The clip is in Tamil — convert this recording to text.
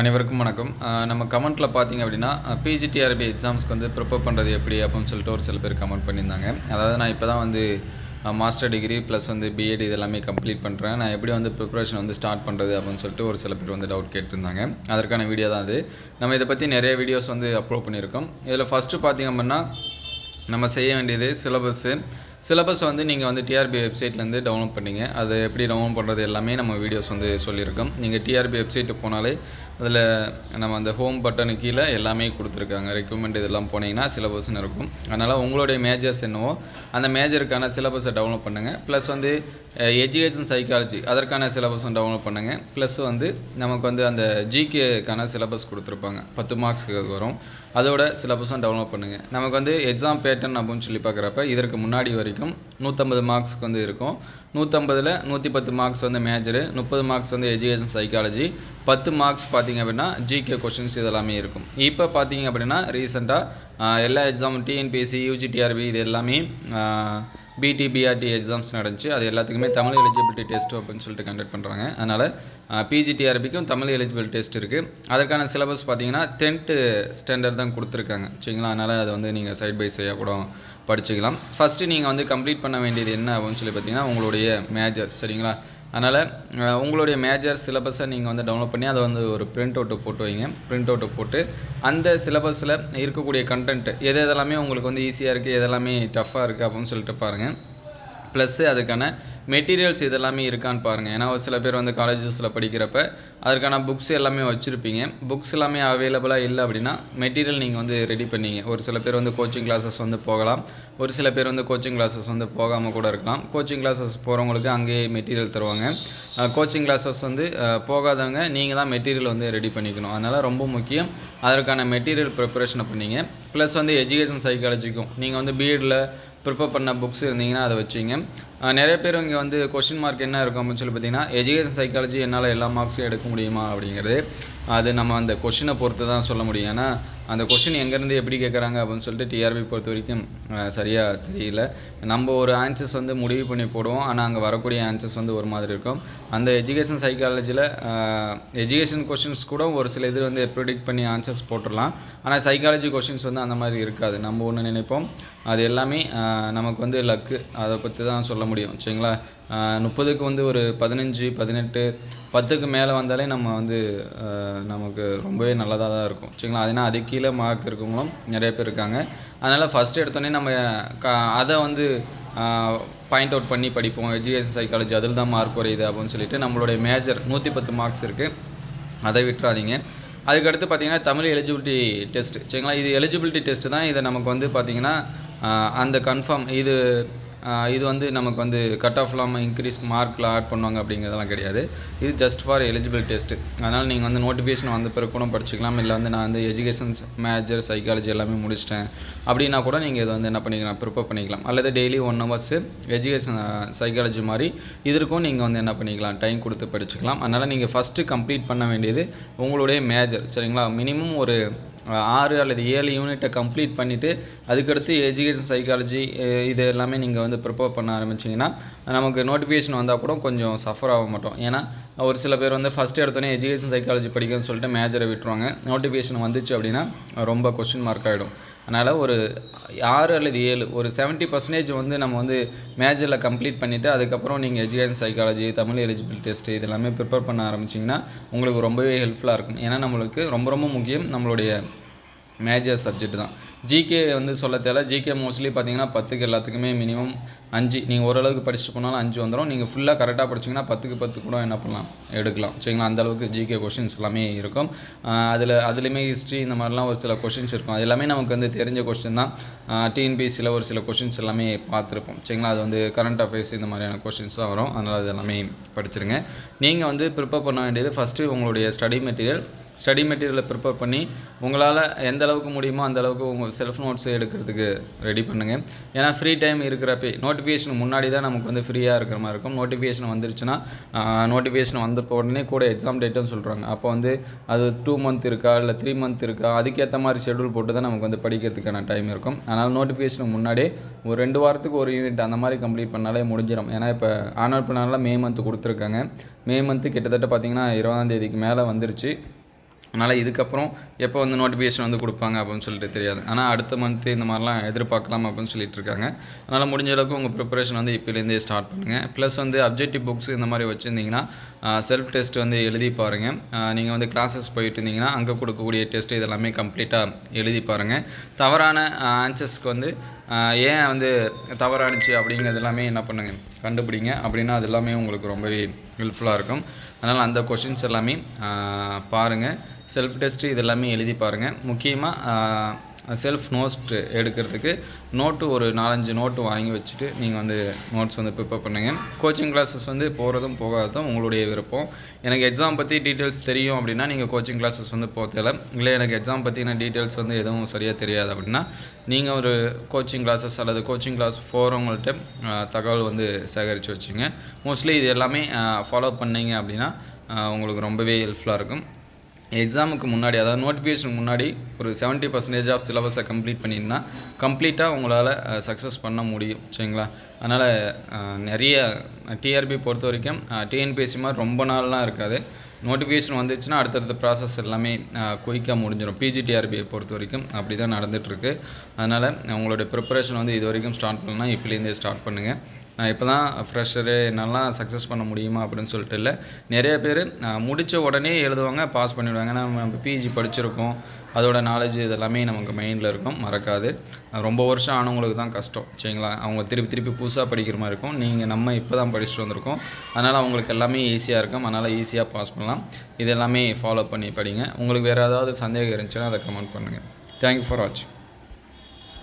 அனைவருக்கும் வணக்கம். நம்ம கமெண்ட்டில் பார்த்தீங்க அப்படின்னா பிஜிடிஆர்பி எக்ஸாம்ஸ்க்கு வந்து ப்ரிப்பேர் பண்ணுறது எப்படி அப்படின்னு சொல்லிட்டு ஒரு சில பேர் கமெண்ட் பண்ணியிருந்தாங்க. அதாவது நான் இப்போ தான் வந்து மாஸ்டர் டிகிரி ப்ளஸ் வந்து பிஎட் இது எல்லாமே கம்ப்ளீட் பண்ணுறேன் நான் எப்படி வந்து ப்ரிப்பரேஷன் வந்து ஸ்டார்ட் பண்ணுறது அப்படின்னு சொல்லிட்டு ஒரு சில பேர் வந்து டவுட் கேட்டிருந்தாங்க. அதற்கான வீடியோ தான் அது. நம்ம இதை பற்றி நிறைய வீடியோஸ் வந்து அப்லோட் பண்ணியிருக்கோம். இதில் ஃபஸ்ட்டு பார்த்தீங்க அப்படின்னா நம்ம செய்ய வேண்டியது சிலபஸ்ஸு சிலபஸ் வந்து நீங்கள் வந்து டிஆர்பி வெப்சைட்லேருந்து டவுன்லோட் பண்ணிங்க. அது எப்படி டவுன்லோட் பண்ணுறது எல்லாமே நம்ம வீடியோஸ் வந்து சொல்லியிருக்கோம். நீங்கள் டிஆர்பி வெப்சைட்டு போனாலே அதில் நம்ம அந்த ஹோம் பட்டனு கீழே எல்லாமே கொடுத்துருக்காங்க. ரெக்குமெண்ட் இதெல்லாம் போனீங்கன்னா சிலபஸ்னு இருக்கும். அதனால் உங்களுடைய மேஜர்ஸ் என்னவோ அந்த மேஜருக்கான சிலபஸை டவுன்லோட் பண்ணுங்கள் ப்ளஸ் வந்து எஜுகேஷன் சைக்காலஜி அதற்கான சிலபஸும் டவுன்லோட் பண்ணுங்கள் ப்ளஸ் வந்து நமக்கு வந்து அந்த ஜிகேக்கான சிலபஸ் கொடுத்துருப்பாங்க. பத்து மார்க்ஸுக்கு வரும். அதோட சிலபஸும் டவுன்லோட் பண்ணுங்கள் நமக்கு வந்து எக்ஸாம் பேட்டர்ன் அப்படின்னு சொல்லி பார்க்குறப்ப இதற்கு முன்னாடி வரைக்கும் நூற்றம்பது மார்க்ஸ்க்கு வந்து இருக்கும். நூற்றம்பதில் நூற்றி பத்து மார்க்ஸ் வந்து மேஜரு முப்பது மார்க்ஸ் வந்து எஜுகேஷன் சைக்காலஜி பத்து மார்க்ஸ் பார்த்தீங்க அப்படின்னா ஜிகே கொஷின்ஸ் இதெல்லாமே இருக்கும். இப்போ பார்த்தீங்க அப்படின்னா ரீசெண்டாக எல்லா எக்ஸாமும் டிஎன்பிஎஸ்சி யூஜிடிஆர்பி இது எல்லாமே பிடி பிஆர்டி எக்ஸாம்ஸ் நடந்துச்சு. அது எல்லாத்துக்குமே தமிழ் எலிஜிபிலிட்டி டெஸ்ட் அப்படின்னு சொல்லிட்டு கண்டக்ட் பண்ணுறாங்க அதனால் பிஜிடிஆர்பிக்கும் தமிழ் எலிஜிபிள் டெஸ்ட் இருக்குது அதற்கான சிலபஸ் பார்த்தீங்கன்னா டென்த்து ஸ்டாண்டர்ட் தான் கொடுத்துருக்காங்க. சரிங்களா? அதனால் அதை வந்து நீங்கள் சைட் பை சைடாக கூட படிச்சுக்கலாம். ஃபஸ்ட்டு நீங்கள் வந்து கம்ப்ளீட் பண்ண வேண்டியது என்ன அப்படின்னு சொல்லி பார்த்தீங்கன்னா உங்களுடைய மேஜர் சரிங்களா? அதனால் உங்களுடைய மேஜர் சிலபஸை நீங்கள் வந்து டவுன்லோட் பண்ணி அதை வந்து ஒரு பிரிண்ட் அவுட்டு போட்டு வைங்க. பிரிண்ட் அவுட்டை போட்டு அந்த சிலபஸில் இருக்கக்கூடிய கண்டென்ட் எது எதெல்லாமே உங்களுக்கு வந்து ஈஸியாக இருக்குது எதெல்லாமே டஃப்பாக இருக்குது அப்படின்னு சொல்லிட்டு பாருங்கள் ப்ளஸ்ஸு அதுக்கான மெட்டீரியல்ஸ் இதெல்லாமே இருக்கான்னு பாருங்கள் ஏன்னா ஒரு சில பேர் வந்து காலேஜஸில் படிக்கிறப்ப அதற்கான புக்ஸ் எல்லாமே வச்சுருப்பீங்க. புக்ஸ் எல்லாமே அவைலபிளாக இல்லை அப்படின்னா மெட்டீரியல் நீங்கள் வந்து ரெடி பண்ணீங்க. ஒரு சில பேர் வந்து கோச்சிங் கிளாஸஸ் வந்து போகலாம். ஒரு சில பேர் வந்து கோச்சிங் கிளாஸஸ் வந்து போகாமல் கூட இருக்கலாம். கோச்சிங் கிளாஸஸ் போகிறவங்களுக்கு அங்கேயே மெட்டீரியல் தருவாங்க. கோச்சிங் கிளாஸஸ் வந்து போகாதவங்க நீங்கள் தான் மெட்டீரியல் வந்து ரெடி பண்ணிக்கணும். அதனால் ரொம்ப முக்கியம் அதற்கான மெட்டீரியல் ப்ரிப்பரேஷனை பண்ணீங்க. ப்ளஸ் வந்து எஜுகேஷன் சைக்காலஜிக்கும் நீங்கள் வந்து பிஎட்டில் ப்ரிப்பேர் பண்ண புக்ஸ் இருந்தீங்கன்னா அதை வச்சிங்க. நிறைய பேர் இங்கே வந்து கொஷின் மார்க் என்ன இருக்கும் அப்படின்னு சொல்லி பார்த்தீங்கன்னா எஜுகேஷன் சைக்காலஜி என்னால் எல்லா மார்க்ஸும் எடுக்க முடியுமா அப்படிங்கிறது. அது நம்ம அந்த கொஷினை பொறுத்து தான் சொல்ல முடியும். ஏன்னா அந்த கொஷின் எங்கேருந்து எப்படி கேட்குறாங்க அப்படின்னு சொல்லிட்டு டிஆர்பி பொறுத்த வரைக்கும் சரியாக தெரியல. நம்ம ஒரு ஆன்சர்ஸ் வந்து முடிவு பண்ணி போடுவோம். ஆனால் அங்கே வரக்கூடிய ஆன்சர்ஸ் வந்து ஒரு மாதிரி இருக்கும். அந்த எஜுகேஷன் சைக்காலஜியில் எஜுகேஷன் கொஷின்ஸ் கூட ஒரு சில இது வந்து ப்ரிடிக்ட் பண்ணி ஆன்சர்ஸ் போட்டுடலாம். ஆனால் சைக்காலஜி கொஷின்ஸ் வந்து அந்த மாதிரி இருக்காது. நம்ம ஒன்று நினைப்போம். அது எல்லாமே நமக்கு வந்து லக்கு அதை பற்றி தான் சொல்ல முடியும். சரிங்களா? முப்பதுக்கு வந்து ஒரு பதினஞ்சு பதினெட்டு பத்துக்கு மேலே வந்தாலே நம்ம வந்து நமக்கு ரொம்பவே நல்லதாக தான் இருக்கும். சரிங்களா? அதுனா அதுக்கு கீழே மார்க் இருக்கவங்களும் நிறைய பேர் இருக்காங்க. அதனால் ஃபஸ்ட்டு எடுத்தோடனே நம்ம க அதை வந்து பாயிண்ட் அவுட் பண்ணி படிப்போம். எஜுகேஷன் சைக்காலஜி அதில் தான் மார்க் குறையுது அப்படின்னு சொல்லிட்டு நம்மளுடைய மேஜர் நூற்றி பத்து மார்க்ஸ் இருக்குது அதை விட்டுறாதீங்க. அதுக்கடுத்து பார்த்தீங்கன்னா தமிழ் எலிஜிபிலிட்டி டெஸ்ட் சரிங்களா? இது எலிஜிபிலிட்டி டெஸ்ட்டு தான் இதை நமக்கு வந்து பார்த்திங்கன்னா அந்த கன்ஃபார்ம் இது இது வந்து நமக்கு வந்து கட் ஆஃப் இல்லாமல் இன்க்ரீஸ் மார்க்கில் ஆட் பண்ணுவாங்க அப்படிங்கிறதெல்லாம் கிடையாது. இது ஜஸ்ட் ஃபார் எலிஜிபிள் டெஸ்ட் அதனால் நீங்கள் வந்து நோட்டிஃபிகேஷன் வந்த பிறகு கூட படிச்சுக்கலாம். இல்லை வந்து நான் வந்து எஜுகேஷன் மேஜர் சைக்காலஜி எல்லாமே முடிச்சிட்டேன். அப்படின்னா கூட நீங்கள் இதை வந்து என்ன பண்ணிக்கலாம் ப்ரிப்பேர் பண்ணிக்கலாம். அல்லது daily one hours education psychology மாதிரி இதற்கும் நீங்கள் வந்து என்ன பண்ணிக்கலாம் டைம் கொடுத்து படிச்சுக்கலாம். அதனால் நீங்கள் ஃபஸ்ட்டு கம்ப்ளீட் பண்ண வேண்டியது உங்களுடைய மேஜர் சரிங்களா? மினிமம் ஒரு ஆறு அல்லது ஏழு யூனிட்டை கம்ப்ளீட் பண்ணிவிட்டு அதுக்கடுத்து எஜுகேஷன் சைக்காலஜி இது எல்லாமே நீங்கள் வந்து ப்ரிப்பேர் பண்ண ஆரம்பிச்சிங்கன்னா நமக்கு நோட்டிஃபிகேஷன் வந்தால் கூட கொஞ்சம் சஃபர் ஆக மாட்டோம். ஏன்னா ஒரு சில பேர் வந்து ஃபஸ்ட் எடுத்தோடனே எஜுகேஷன் சைக்காலஜி படிக்கணும்னு சொல்லிட்டு மேஜரை விட்டுருவாங்க. நோட்டிஃபிகேஷன் வந்துச்சு அப்படின்னா ரொம்ப கொஸ்டின் மார்க் ஆகிடும் அதனால் ஒரு ஆறு அல்லது ஏழு ஒரு செவன்ட்டி பர்சன்டேஜ் வந்து நம்ம வந்து மேஜரில் கம்ப்ளீட் பண்ணிவிட்டு அதுக்கப்புறம் நீங்கள் education psychology Tamil eligible test இது எல்லாமே ப்ரிப்பேர் பண்ண ஆரம்பிச்சிங்கன்னா உங்களுக்கு ரொம்பவே ஹெல்ப்ஃபுல்லாக இருக்கும். ஏன்னா நம்மளுக்கு ரொம்ப ரொம்ப முக்கியம் நம்மளுடைய மேஜர் சப்ஜெக்ட் தான். ஜிகே வந்து சொல்ல தேவை ஜிகே மோஸ்ட்லி பார்த்தீங்கன்னா பத்துக்கு எல்லாத்துக்குமே மினிமம் அஞ்சு நீங்கள் ஓரளவுக்கு படிச்சுட்டு போனாலும் அஞ்சு வந்துடும் நீங்கள் ஃபுல்லாக கரெக்டாக படிச்சிங்கன்னா பத்துக்கு பத்து கூட என்ன பண்ணலாம்? எடுக்கலாம். சரிங்களா? அந்த அளவுக்கு ஜிகே கொஷின்ஸ் எல்லாமே இருக்கும். அதில் அதுலேயுமே ஹிஸ்ட்ரி இந்த மாதிரிலாம் ஒரு சில கொஷின்ஸ் இருக்கும். அது எல்லாமே நமக்கு வந்து தெரிஞ்ச கொஸ்டின் தான். டிஎன்பிஎஸ்சியில் ஒரு சில கொஷின்ஸ் எல்லாமே பார்த்துருப்போம். சரிங்களா? அது வந்து கரண்ட் அஃபேர்ஸ் இந்த மாதிரியான கொஷின்ஸ் தான் வரும். அதனால் அது எல்லாமே படிச்சிருங்க. நீங்கள் வந்து ப்ரிப்பேர் பண்ண வேண்டியது ஃபஸ்ட்டு உங்களுடைய ஸ்டடி மெட்டீரியல் ஸ்டடி மெட்டீரியலை ப்ரிப்பேர் பண்ணி உங்களால் எந்த அளவுக்கு முடியுமோ அந்த அளவுக்கு உங்கள் செல்ஃப் நோட்ஸ் எடுக்கிறதுக்கு ரெடி பண்ணுங்கள் ஏன்னா ஃப்ரீ டைம் இருக்கிறப்ப நோட்டிஃபிகேஷன் முன்னாடி தான் நமக்கு வந்து ஃப்ரீயாக இருக்கிற மாதிரி இருக்கும். நோட்டிஃபிகேஷன் வந்துருச்சுன்னா நோட்டிஃபிகேஷன் வந்த உடனே கூட எக்ஸாம் டேட்டும் சொல்கிறாங்க அப்போ வந்து அது டூ மந்த் இருக்கா இல்லை த்ரீ மந்த் இருக்கா அதுக்கேற்ற மாதிரி ஷெடியூல் போட்டு தான் நமக்கு வந்து படிக்கிறதுக்கான டைம் இருக்கும். அதனால் நோட்டிஃபிகேஷன் முன்னாடியே ஒரு ரெண்டு வாரத்துக்கு ஒரு யூனிட் அந்த மாதிரி கம்ப்ளீட் பண்ணாலே முடிஞ்சிடும் ஏன்னா இப்போ ஆனுவல் பிளானில் மே மந்த் கொடுத்துருக்காங்க. மே மந்த்து கிட்டத்தட்ட பார்த்தீங்கன்னா இருபதாம் தேதிக்கு மேலே வந்துருச்சு. அதனால் இதுக்கப்புறம் எப்போ வந்து நோட்டிஃபிகேஷன் வந்து கொடுப்பாங்க அப்படின்னு சொல்லிட்டு தெரியாது. ஆனால் அடுத்த மந்த்து இந்த மாதிரிலாம் எதிர்பார்க்கலாம் அப்படின்னு சொல்லிட்டு இருக்காங்க. அதனால் முடிஞ்ச அளவுக்கு உங்கள் ப்ரிப்பரேஷன் வந்து இப்போலேருந்தே ஸ்டார்ட் பண்ணுங்கள் ப்ளஸ் வந்து அப்ஜெக்டிவ் புக்ஸ் இந்த மாதிரி வச்சுருந்தீங்கன்னா செல்ஃப் டெஸ்ட் வந்து எழுதி பாருங்கள் நீங்கள் வந்து கிளாஸஸ் போயிட்டு இருந்தீங்கன்னா அங்கே கொடுக்கக்கூடிய டெஸ்ட் இதெல்லாமே கம்ப்ளீட்டாக எழுதி பாருங்கள் தவறான ஆன்சர்ஸ்க்கு வந்து ஏன் வந்து தவறானுச்சு அப்படிங்கிறது எல்லாமே என்ன பண்ணுங்கள் கண்டுபிடிங்க. அப்படின்னா அது எல்லாமே உங்களுக்கு ரொம்பவே ஹெல்ப்ஃபுல்லாக இருக்கும். அதனால் அந்த கொஷின்ஸ் எல்லாமே பாருங்கள் செல்ஃப் டெஸ்ட்டு இது எல்லாமே எழுதி பாருங்கள் முக்கியமாக செல்ஃப் நோட்ஸ் எடுக்கிறதுக்கு நோட்டு ஒரு நாலஞ்சு நோட்டு வாங்கி வச்சுட்டு நீங்கள் வந்து நோட்ஸ் வந்து ப்ரிப்பேர் பண்ணுங்கள் கோச்சிங் கிளாஸஸ் வந்து போகிறதும் போகாததும் உங்களுடைய விருப்பம். எனக்கு எக்ஸாம் பற்றி டீட்டெயில்ஸ் தெரியும் அப்படின்னா நீங்கள் கோச்சிங் கிளாஸஸ் வந்து போகல. இல்லை எனக்கு எக்ஸாம் பற்றின டீட்டெயில்ஸ் வந்து எதுவும் சரியாக தெரியாது அப்படின்னா நீங்கள் ஒரு கோச்சிங் கிளாஸஸ் அல்லது கோச்சிங் கிளாஸ் போகிறவங்கள்ட்ட தகவல் வந்து சேகரித்து வச்சுங்க. மோஸ்ட்லி இது எல்லாமே ஃபாலோ பண்ணீங்க அப்படின்னா உங்களுக்கு ரொம்பவே ஹெல்ப்ஃபுல்லாக இருக்கும். எக்ஸாமுக்கு முன்னாடி அதாவது நோட்டிஃபிகேஷனுக்கு முன்னாடி ஒரு 70% பர்சன்டேஜ் ஆஃப் சிலபஸை கம்ப்ளீட் பண்ணியிருந்தா கம்ப்ளீட்டாக உங்களால் சக்ஸஸ் பண்ண முடியும். சரிங்களா? அதனால் நிறைய டிஆர்பி பொறுத்த வரைக்கும் டிஎன்பிஎஸ்சி மாதிரி ரொம்ப நாள்லாம் இருக்காது. நோட்டிஃபிகேஷன் வந்துச்சுன்னா அடுத்தடுத்த ப்ராசஸ் எல்லாமே குயிக்காக முடிஞ்சிடும் பிஜிடிஆர்பியை பொறுத்த வரைக்கும் அப்படி தான் நடந்துகிட்ருக்கு அதனால் உங்களுடைய ப்ரிப்பரேஷன் வந்து இது வரைக்கும் ஸ்டார்ட் பண்ணலாம் இப்போலேருந்தே ஸ்டார்ட் பண்ணுங்கள் நான் இப்போ தான் ஃப்ரெஷரு என்னெல்லாம் சக்ஸஸ் பண்ண முடியுமா அப்படின்னு சொல்லிட்டு இல்லை. நிறைய பேர் முடித்த உடனே எழுதுவாங்க பாஸ் பண்ணிவிடுவாங்க ஏன்னா நம்ம பிஜி படிச்சிருக்கோம். அதோட நாலேஜ் இதெல்லாமே நமக்கு மைண்டில் இருக்கும் மறக்காது. ரொம்ப வருஷம் ஆனவங்களுக்கு தான் கஷ்டம் சரிங்களா? அவங்க திருப்பி திருப்பி புதுசாக படிக்கிற மாதிரி இருக்கும். நீங்கள் நம்ம இப்போ தான் படிச்சுட்டு வந்திருக்கோம். அதனால் அவங்களுக்கு எல்லாமே ஈஸியாக இருக்கும். அதனால் ஈஸியாக பாஸ் பண்ணலாம். இது எல்லாமே ஃபாலோ பண்ணி படிங்க. உங்களுக்கு வேறு ஏதாவது சந்தேகம் இருந்துச்சுன்னா அதை கமெண்ட் பண்ணுங்கள் தேங்க்யூ ஃபார் வாட்சிங்